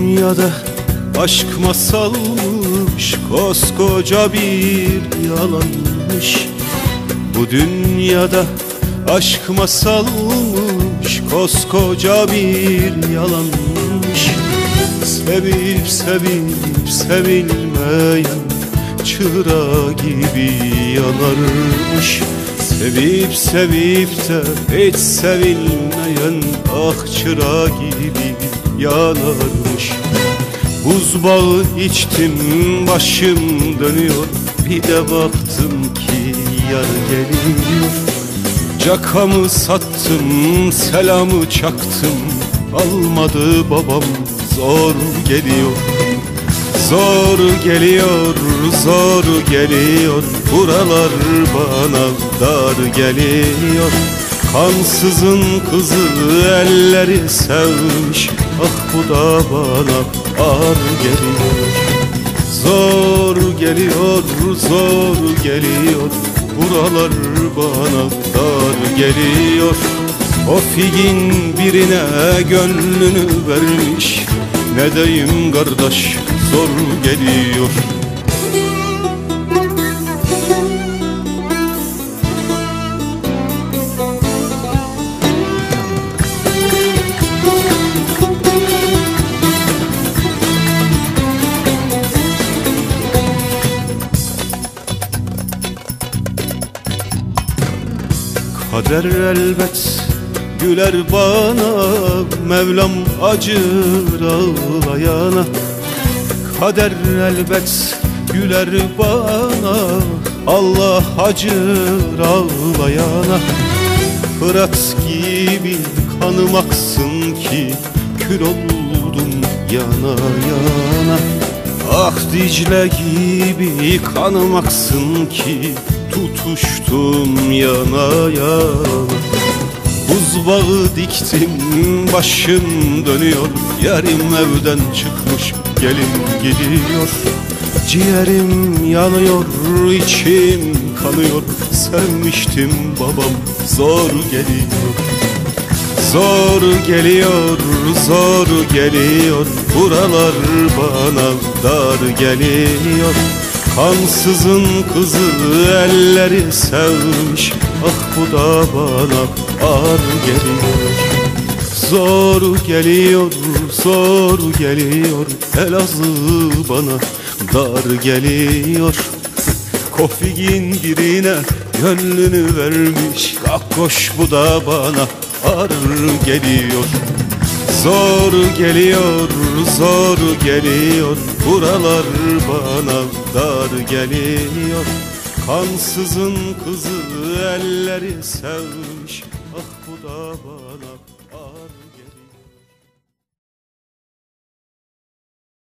dünyada aşk masalmış Koskoca bir yalanmış. Bu dünyada aşk masalmış Koskoca bir yalanmış. Sevip sevip sevilmeyen Çıra gibi yanarmış. Sevip sevip de hiç sevilmeyen Ah çıra gibi yanarmış. Buz bağı içtim başım dönüyor. Bir de baktım ki yar geliyor. Cakamı sattım selamı çaktım. Almadı babam zor geliyor. Zor geliyor, zor geliyor. Buralar bana dar geliyor Kansızın kızı elleri sevmiş. Ah bu da bana ağır geliyor. Zor geliyor, zor geliyor. Buralar bana dar geliyor. O figin birine gönlünü vermiş. Ne diyeyim kardeş zor geliyor Kader elbet güler bana Mevlam acır ağlayana. Kader elbet güler bana Allah acır ağlayana. Fırat gibi kanım aksın ki Kül oldum yana yana. Ah Dicle gibi kanım aksın ki Tutuştum yana yana. Buz diktim başım dönüyor. Yarim evden çıkmış gelin gidiyor. Ciğerim yanıyor içim kanıyor. Sevmiştim babam zor geliyor. Zor geliyor, zor geliyor. Buralar bana dar geliyor Kansızın kızı elleri sevmiş. Ah bu da bana ağır geliyor. Zor geliyor, zor geliyor. Elazığ bana dar geliyor. Kofigin birine gönlünü vermiş. Kalk koş bu da bana ağır geliyor Zor geliyor, zor geliyor. Buralar bana dar geliyor Kansızın kızı elleri sevmiş. Ah bu da bana